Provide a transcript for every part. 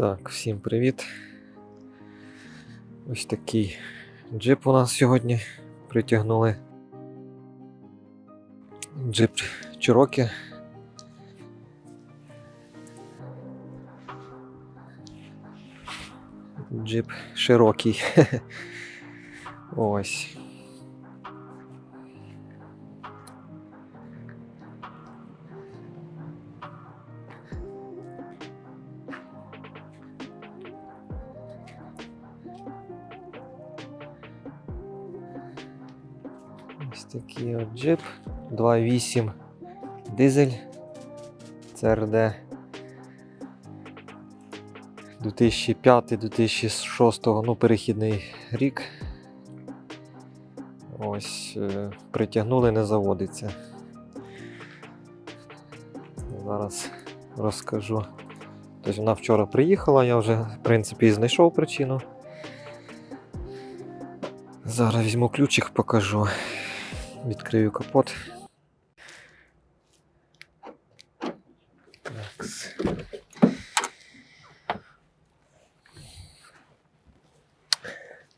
Так, всім привіт. Ось такий джип у нас сьогодні притягнули. Джип Cherokee. Джип широкий. Ось. Такий от джип 2.8 дизель CRD 2005-2006, ну, перехідний рік. Ось, е, притягнули, не заводиться. Зараз розкажу. Тобто вона вчора приїхала, я вже, в принципі, знайшов причину. Зараз візьму ключик, покажу. Відкрию капот. Такс.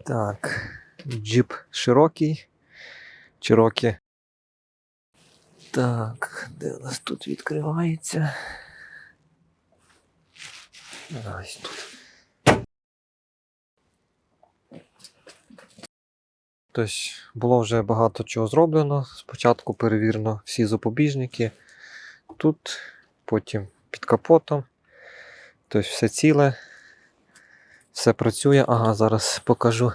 Так, джип широкий. Чирокі. Так, де у нас тут відкривається? Ось тут. Тобто було вже багато чого зроблено. Спочатку перевірено всі запобіжники. Тут, потім під капотом. Тобто все ціле. Все працює. Ага, зараз покажу.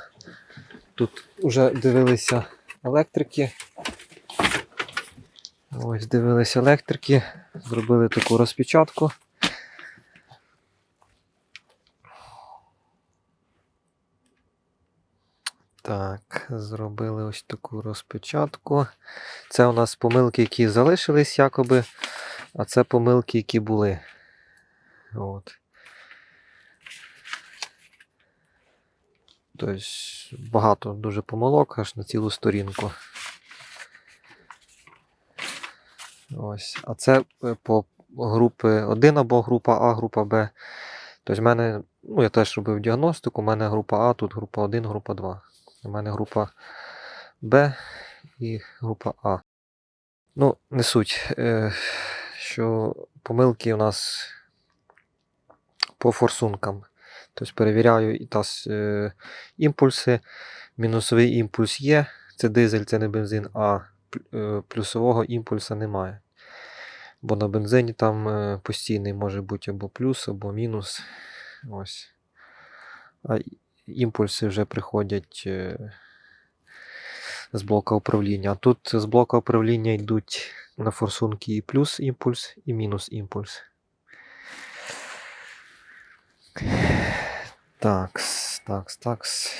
Тут вже дивилися електрики. Ось дивилися електрики, зробили таку розпечатку. Так, зробили ось таку розпечатку. Це у нас помилки, які залишились якоби, а це помилки, які були. От. Тобто багато дуже помилок аж на цілу сторінку. Ось. А це е, по групи 1 або група А, група Б. Тобто в мене, ну я теж робив діагностику, у мене група А, тут група 1, група 2. У мене група Б і група А. Ну, не суть, е, що помилки у нас по форсункам. Тобто перевіряю і таз е, імпульси. Мінусовий імпульс є. Це дизель, це не бензин, а е, плюсового імпульса немає. Бо на бензині там постійний може бути або плюс, або мінус. Ось. А імпульси вже приходять е, з блока управління. А тут з блока управління йдуть на форсунки і плюс імпульс, і мінус імпульс. Такс, такс, такс.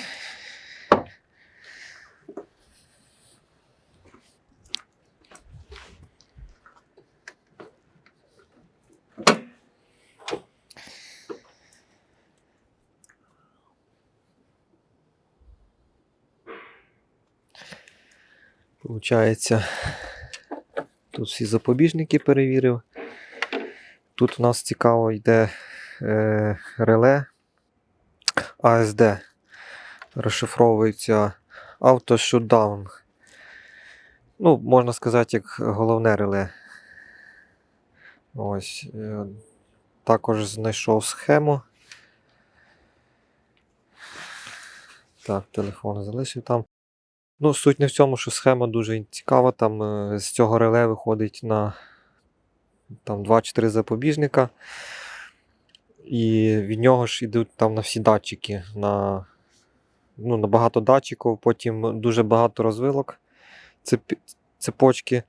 Получається, тут всі запобіжники перевірив. Тут у нас цікаво йде е, реле ASD. Розшифровується Auto Shutdown. Ну, можна сказати, як головне реле. Ось. е, Також знайшов схему. Так, телефон залишив там. Ну, суть не в цьому, що схема дуже цікава. Там е, з цього реле виходить на там 2-4 запобіжника. І від нього ж йдуть там на всі датчики. На, ну, на багато датчиків, потім дуже багато розвилок цеп, цепочки.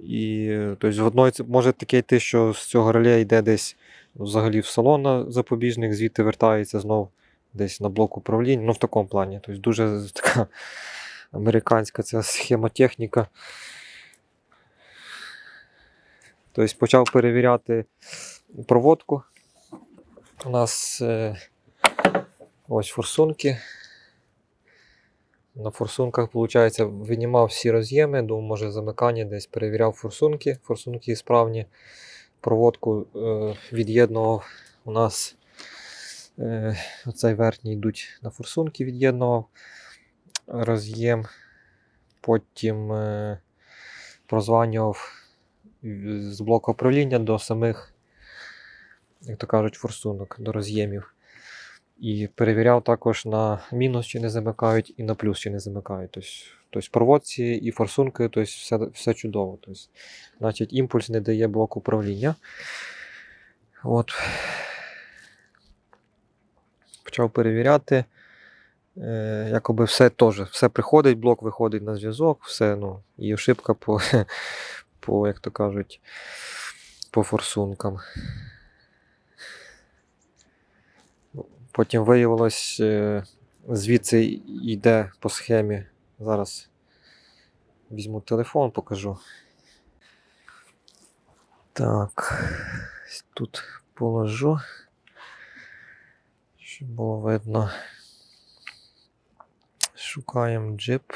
І тобто, в одної може таке йти, що з цього реле йде десь взагалі в салон на запобіжник, звідти вертається знов десь на блок управління. Ну, в такому плані. Тобто дуже така американська ця схемотехніка. Тобто почав перевіряти проводку. У нас е, ось форсунки. На форсунках, виходить, винімав всі роз'єми, думав, може замикання десь перевіряв форсунки. Форсунки справні. Проводку е, від'єднував у нас оцей верхній йдуть на форсунки, від'єднував роз'єм. Потім е, прозванював з блоку управління до самих, як то кажуть, форсунок, до роз'ємів. І перевіряв також на мінус, чи не замикають, і на плюс, чи не замикають. Тобто, тобто проводці і форсунки, тобто все, все чудово. Тобто, значить, імпульс не дає блок управління. От. Почав перевіряти. Е, якоби все теж, все приходить, блок виходить на зв'язок, все, ну, і ошибка по, по, як то кажуть, по форсункам. Потім виявилось, е, звідси йде по схемі. Зараз візьму телефон, покажу. Так, тут положу, щоб було видно. Шукаємо джип.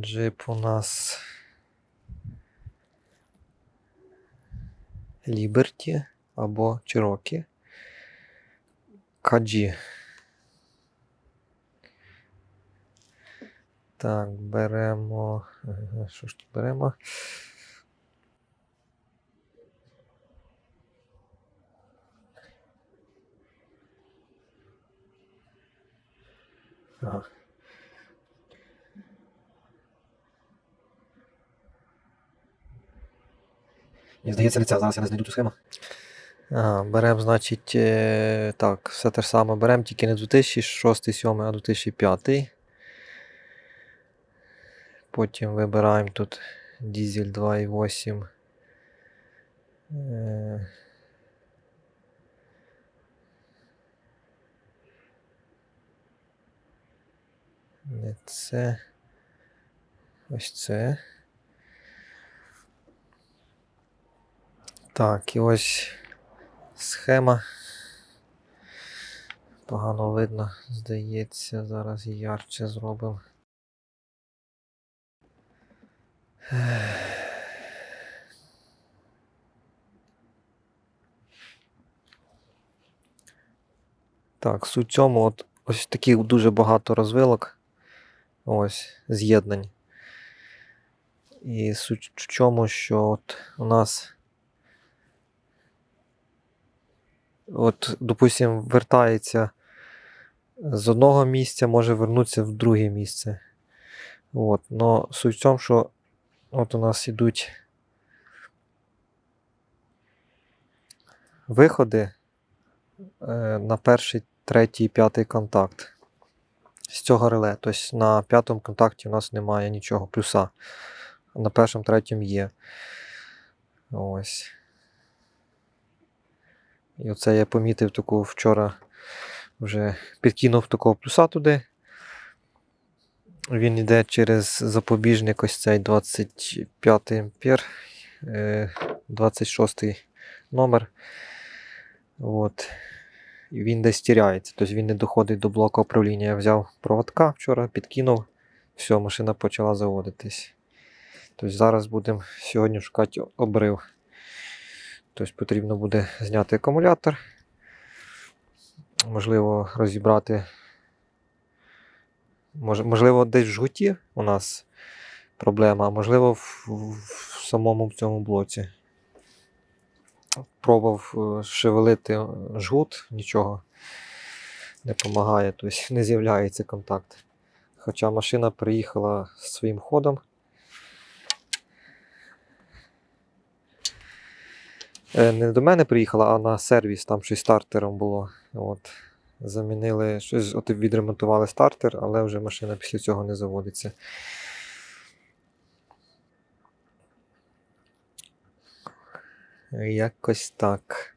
Джип у нас Liberty або Cherokee. Каджі. Так, беремо. Що ж тут беремо? Мені здається, не. Зараз я не знайду ту схему. Беремо, значить, е, так, все те ж саме беремо, тільки не 2006, 2007, а 2005. Потім вибираємо тут дізель 2.8. Не це. Ось це. Так, і ось схема. Погано видно, здається, зараз ярче зробимо. Так, суть цьому, от ось таких дуже багато розвилок. Ось, з'єднань. І суть в чому, що от у нас. От, допустим, вертається з одного місця, може вернутися в друге місце. От. Но суть в тому, що от у нас йдуть виходи е, на перший, третій, п'ятий контакт з цього реле. Тобто на п'ятому контакті у нас немає нічого, плюса. На першому, третьому є. Ось. І оце я помітив таку вчора вже підкинув такого плюса туди. Він йде через запобіжник ось цей 25 ампер, е, 26 номер. От. Він десь тіряється, тобто він не доходить до блоку управління. Я взяв проводка вчора, підкинув, все, машина почала заводитись. Тобто зараз будемо сьогодні шукати обрив. Тобто потрібно буде зняти акумулятор, можливо, розібрати. Можливо, десь в жгуті у нас проблема, а можливо, в, в самому цьому блоці. Пробував е, шевелити е, жгут, нічого не допомагає, тобто не з'являється контакт. Хоча машина приїхала своїм ходом. Е, Не до мене приїхала, а на сервіс, там щось стартером було. От. Замінили щось, от відремонтували стартер, але вже машина після цього не заводиться. Якось так.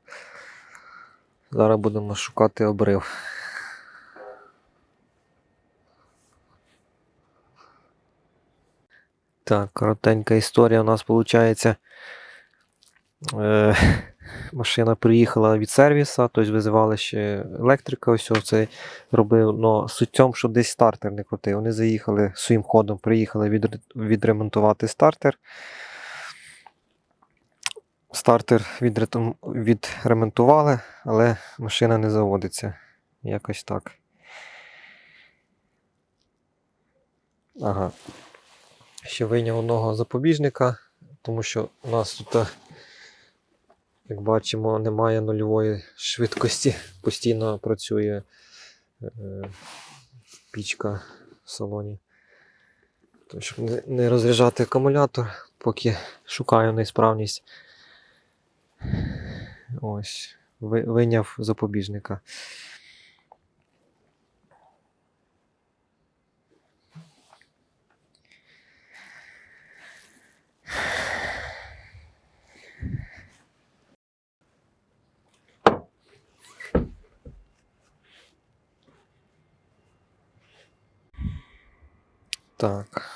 Зараз будемо шукати обрив. Так, коротенька історія у нас виходить. Е, машина приїхала від сервіса, тобто визивали ще електрика, ось це робив. Но суть цьому, що десь стартер не крутий. Вони заїхали своїм ходом, приїхали від, відремонтувати стартер. Стартер відремонтували, але машина не заводиться. Якось так. Ага. Ще вийняв одного запобіжника, тому що у нас тут, е, як бачимо, немає нульової швидкості. Постійно працює е, пічка в салоні. То, щоб не, розряджати акумулятор, поки шукаю неісправність. Ось, ви- вийняв запобіжника. Так.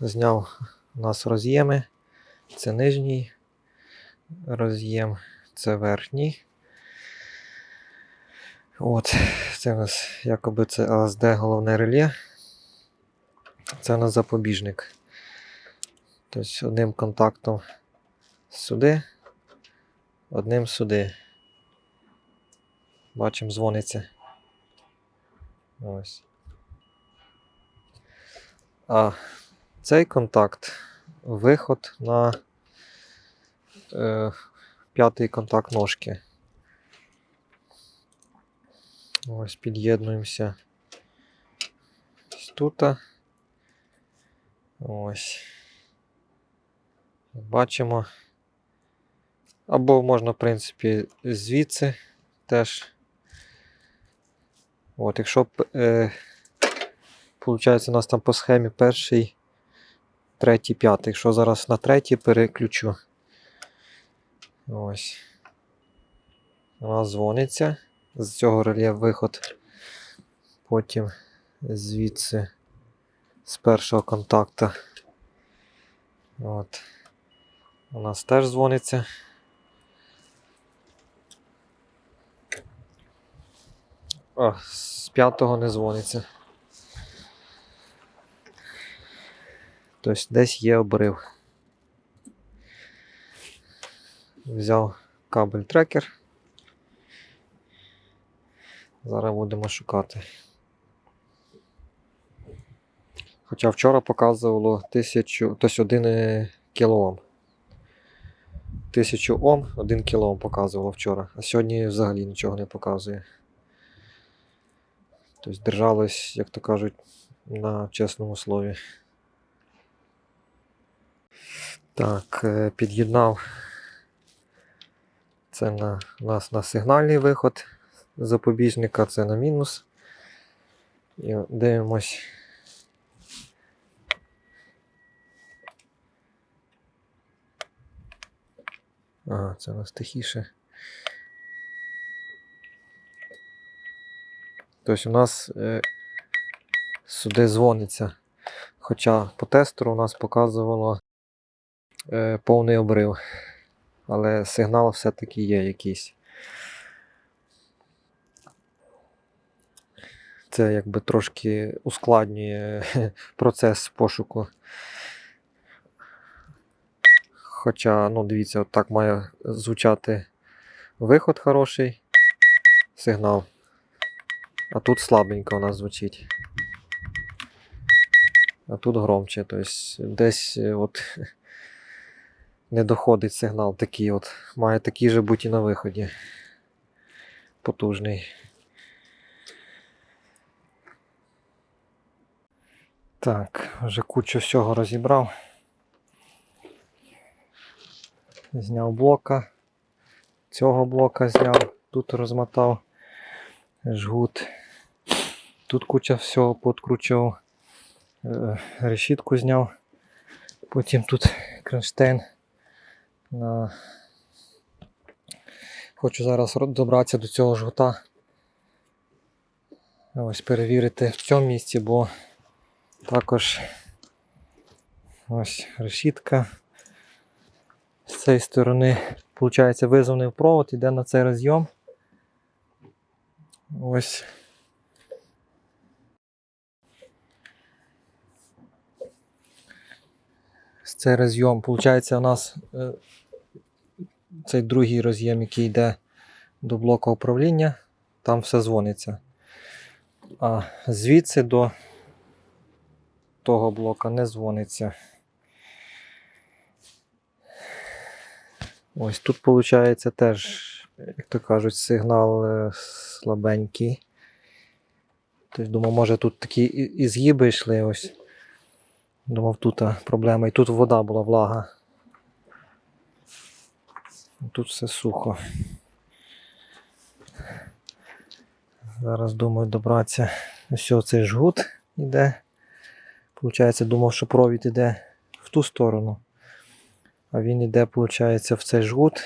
Зняв у нас роз'єми. Це нижній роз'єм, це верхній. От, це у нас якоби це АСД головне реле. Це у нас запобіжник. Тобто одним контактом сюди, одним сюди. Бачимо, дзвониться. Ось. А цей контакт виход на п'ятий контакт ножки. Ось під'єднуємося ось тут. Ось. Бачимо. Або можна, в принципі, звідси теж. От, якщо е, Получається, у нас там по схемі перший, третій, п'ятий. Якщо зараз на третій переключу. Ось. Вона дзвониться. З цього реле виход. Потім звідси з першого контакта. От. У нас теж дзвониться. О, з п'ятого не дзвониться. Тобто десь є обрив. Взяв кабель трекер. Зараз будемо шукати. Хоча вчора показувало 1000, тобто 1 кОм. 1000 Ом, 1 кОм показувало вчора, а сьогодні взагалі нічого не показує. Тобто держалось, як то кажуть, на чесному слові. Так, е, під'єднав. Це на, у нас на сигнальний виход запобіжника, це на мінус. І дивимось. Ага, це у нас тихіше. Тобто у нас е, сюди дзвониться. Хоча по тестеру у нас показувало е, повний обрив. Але сигнал все-таки є якийсь. Це якби трошки ускладнює процес пошуку. Хоча, ну, дивіться, от так має звучати виход хороший, сигнал. А тут слабенько у нас звучить. А тут громче. Тобто десь е, от не доходить сигнал такий от. Має такий же бути на виході. Потужний. Так, вже кучу всього розібрав. Зняв блока. Цього блока зняв, тут розмотав жгут. Тут куча всього подкручував. Е, Решітку зняв. Потім тут кронштейн. На... Хочу зараз добратися до цього жгута. Ось перевірити в цьому місці, бо також ось решітка. З цієї сторони, виходить, визовний провод іде на цей розйом. Ось. З цей розйом, виходить, у нас е, цей другий роз'єм, який йде до блоку управління, там все дзвониться. А звідси до того блока не дзвониться. Ось тут, виходить, теж, як то кажуть, сигнал е, слабенький. Тобто, думав, може тут такі і- згиби йшли ось. Думав, тут проблема. І тут вода була влага. Тут все сухо. Зараз думаю добратися. Ось цей жгут іде. Получається, думав, що провід іде в ту сторону. А він іде, виходить, в цей жгут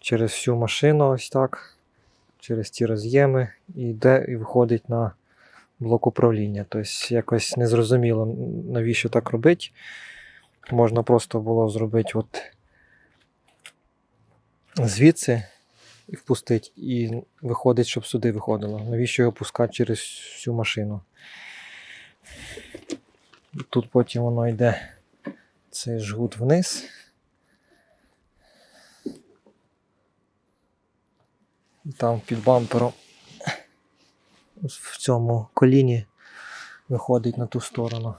через всю машину, ось так, через ті роз'єми, і йде і виходить на блок управління. Тобто якось незрозуміло, навіщо так робити. Можна просто було зробити от звідси і впустити, і виходить, щоб сюди виходило. Навіщо його пускати через всю машину? Тут потім воно йде цей жгут вниз. Там під бампером в цьому коліні виходить на ту сторону.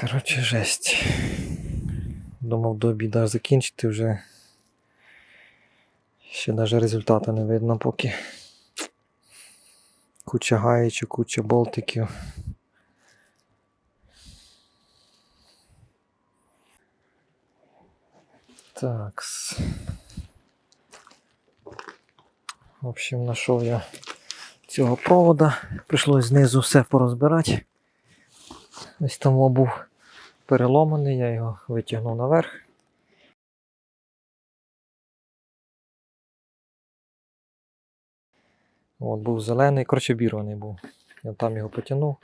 Коротше, жесть. Думав до обіда закінчити вже. Ще навіть результату не видно поки. Куча гаєчок, куча болтиків. Так. В общем, знайшов я цього провода. Прийшлось знизу все порозбирати. Ось там був переломаний, я його витягнув наверх. От був зелений, коротше обірваний був. Я там його потягнув.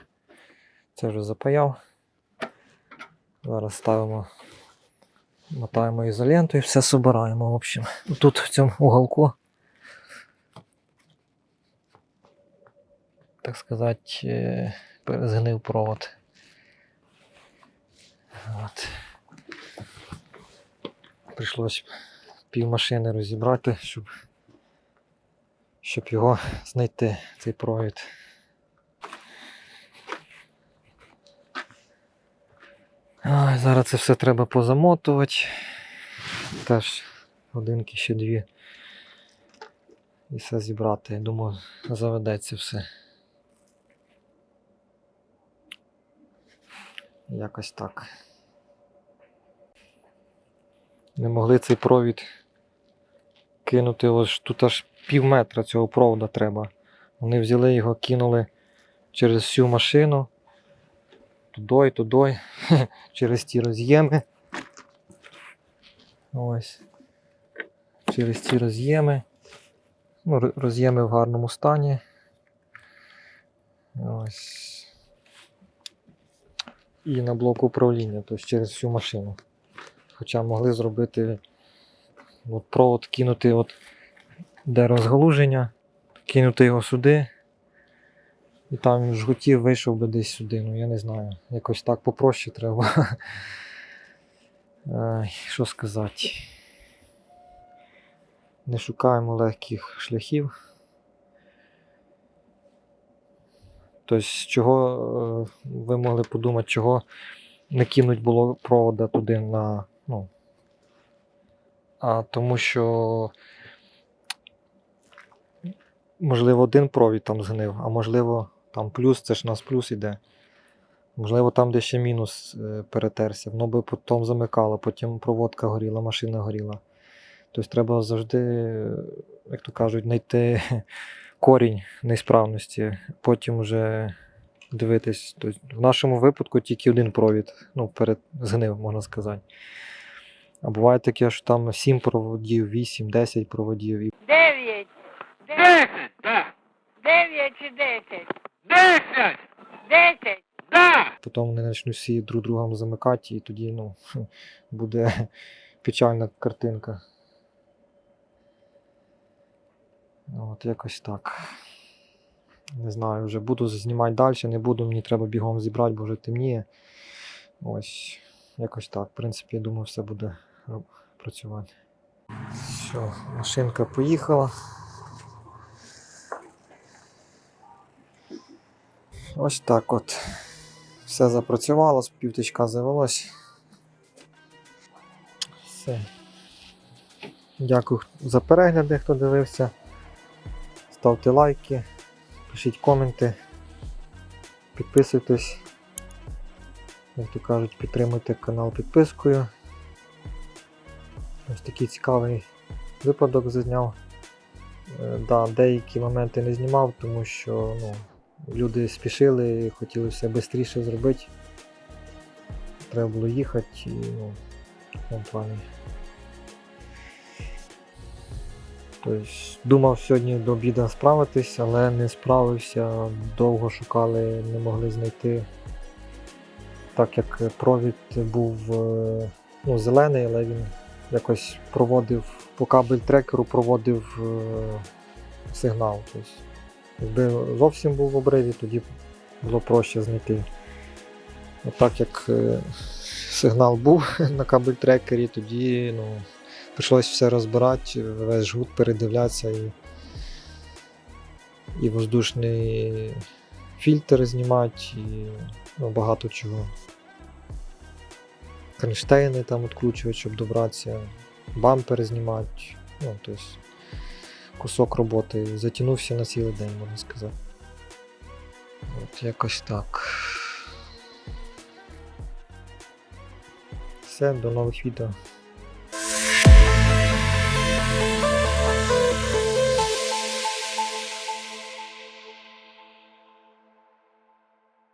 Це вже запаяв. Зараз ставимо, мотаємо ізоленту і все собираємо. В общем, тут в цьому уголку, так сказати, е, перезгнив провод. От. Прийшлось пів машини розібрати, щоб, щоб його знайти, цей провід. Ай, зараз це все треба позамотувати. Теж годинки ще дві. І все зібрати. Я думаю, заведеться все. Якось так. Не могли цей провід кинути, ось тут аж пів метра цього провода треба. Вони взяли його, кинули через всю машину. Тудой, тудой, через ті роз'єми. Ось. Через ці роз'єми. Ну, роз'єми в гарному стані. Ось. І на блок управління, тобто через всю машину. Хоча могли зробити от провод кинути, от, де розгалуження, кинути його сюди. І там жгутів вийшов би десь сюди, ну я не знаю. Якось так попроще треба. Що сказати. Не шукаємо легких шляхів. Тобто, чого е, ви могли подумати, чого не кинуть було провода туди на. Ну, а тому що можливо один провід там згнив, а можливо там плюс, це ж у нас плюс іде. Можливо, там де ще мінус е, перетерся, воно би потім замикало, потім проводка горіла, машина горіла. Тобто треба завжди, як то кажуть, знайти корінь несправності, потім вже дивитись. Тобто, в нашому випадку тільки один провід ну, перед, згнив, можна сказати. А буває таке, що там 7 проводів, 8, 10 проводів. І Дев'ять. Де- Десять, да. Дев'ять чи десять? Десять, Десять. да. потім вони почнуть всі друг другом замикати, і тоді ну, буде печальна картинка. От якось так. Не знаю, вже буду знімати далі, не буду, мені треба бігом зібрати, бо вже темніє. Ось, якось так. В принципі, я думаю, все буде напрацювання. Все, машинка поїхала. Ось так от. Все запрацювало, з півтичка завелось. Все. Дякую за перегляди, хто дивився. Ставте лайки, пишіть коменти, підписуйтесь. Як то кажуть, підтримуйте канал підпискою. Ось такий цікавий випадок зазняв. Е, Да, деякі моменти не знімав, тому що ну, люди спішили і хотіли все швидше зробити. Треба було їхати і ну, Тобто, думав сьогодні до обіду справитись, але не справився, довго шукали, не могли знайти. Так як провід був е, ну, зелений, але він якось проводив по кабель трекеру проводив е, сигнал. Тобто, якби зовсім був в обриві, тоді було проще знайти. А так як е, сигнал був на кабель трекері, тоді ну, прийшлось все розбирати, весь жгут передивлятися і, і воздушний фільтр знімати, і ну, багато чого. Кронштейни там відкручувати, щоб добратися, бампери знімати. Ну, тобто кусок роботи затягнувся на цілий день, можна сказати. От якось так. Все, до нових відео.